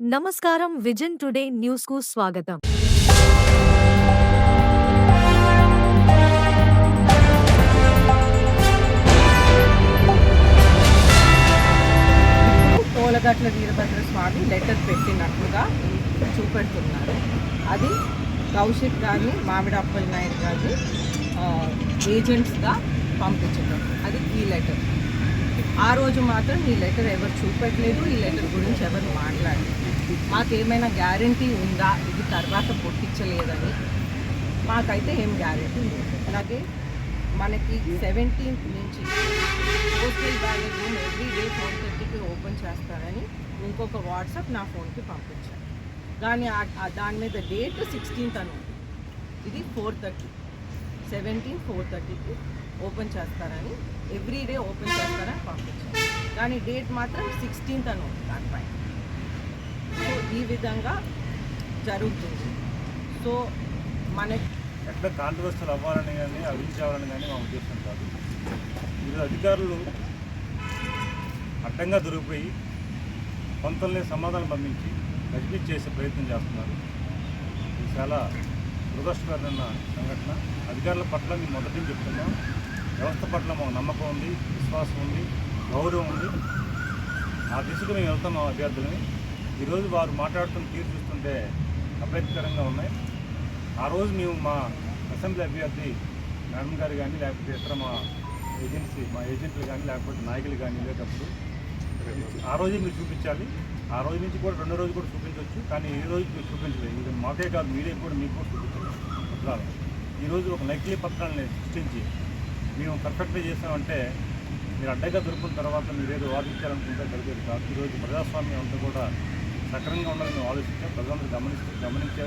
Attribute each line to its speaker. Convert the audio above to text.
Speaker 1: నమస్కారం vision today న్యూస్కు స్వాగతం.
Speaker 2: పోలగట్ల వీరభద్ర స్వామి లెటర్ పెట్టినట్లుగా చూపెడుతున్నారు. అది కౌశిక్ గారిని మామిడప్పల్ నాయుడు గారిని ఏజెంట్స్గా పంపించడం. అది ఈ లెటర్. ఆ రోజు మాత్రం ఈ లెటర్ ఎవరు చూపెట్టలేదు ఈ లెటర్ గురించి ఎవరు మాట్లాడలేదు. మాకేమైనా గ్యారంటీ ఉందా? ఇది తర్వాత పొట్టించలేదని మాకైతే ఏం గ్యారంటీ లేదు. అలాగే మనకి సెవెంటీన్త్ నుంచి postal ballot room every day four థర్టీకి ఓపెన్ చేస్తారని ఇంకొక వాట్సాప్ నా ఫోన్కి పంపించాను కానీ దాని మీద డేట్ సిక్స్టీన్త్ అని ఉంది. ఇది ఫోర్ థర్టీ. సెవెంటీన్ ఫోర్ థర్టీకి ఓపెన్ చేస్తారని ఎవ్రీ డే ఓపెన్ చేస్తారని పంపించారు. కానీ డేట్ మాత్రం సిక్స్టీన్త్ అని ఉంది దానిపై సో ఈ విధంగా జరుగుతుంది. సో మనకి
Speaker 3: ఎక్కడ కాంట్రవర్సల్ అవ్వాలని కానీ అభివృద్ధి అవ్వాలని కానీ మా ఉద్దేశం కాదు. ఈరోజు అధికారులు అడ్డంగా దొరికిపోయి కొంతల్ని సమాధానం పంపించి గజిబిజ్ చేసే ప్రయత్నం చేస్తున్నారు. ఇది చాలా దురదృష్టకరమైన సంఘటన. అధికారుల పట్ల మేము మొదటి చెప్తున్నాం. వ్యవస్థ పట్ల మాకు నమ్మకం ఉంది విశ్వాసం ఉంది. గౌరవం ఉంది. ఆ దిశకు మేము వెళ్తున్నాం అభ్యర్థులని. ఈరోజు వారు మాట్లాడుతున్న తీరు చూస్తుంటే అభ్యంతకరంగా ఉన్నాయి. ఆ రోజు మేము మా అసెంబ్లీ అభ్యర్థి మేడం గారు కానీ లేకపోతే ఇతర మా ఏజెన్సీ మా ఏజెంట్లు కానీ లేకపోతే నాయకులు కానీ వెళ్ళేటప్పుడు ఆ రోజే మీరు చూపించాలి. ఆ రోజు నుంచి కూడా రెండో రోజు కూడా చూపించవచ్చు. కానీ ఈ రోజు మీరు చూపించలేదు. ఇది మాకే కాదు మీడియా కూడా మీకు కూడా చూపించలేదు. పత్రాలు ఈరోజు ఒక నకిలీ పత్రాలని సృష్టించి మేము పర్ఫెక్ట్గా చేసామంటే మీరు అడ్డగా దొరికిన తర్వాత మీరు ఏదో వాదించాలనుకుంటే జరిగేది కాదు. ఈరోజు ప్రజాస్వామ్యం అంతా కూడా సక్రంగా ఉండాలని మేము ఆలోచించాం. ప్రజలందరూ గమనిస్తూ గమనించారు.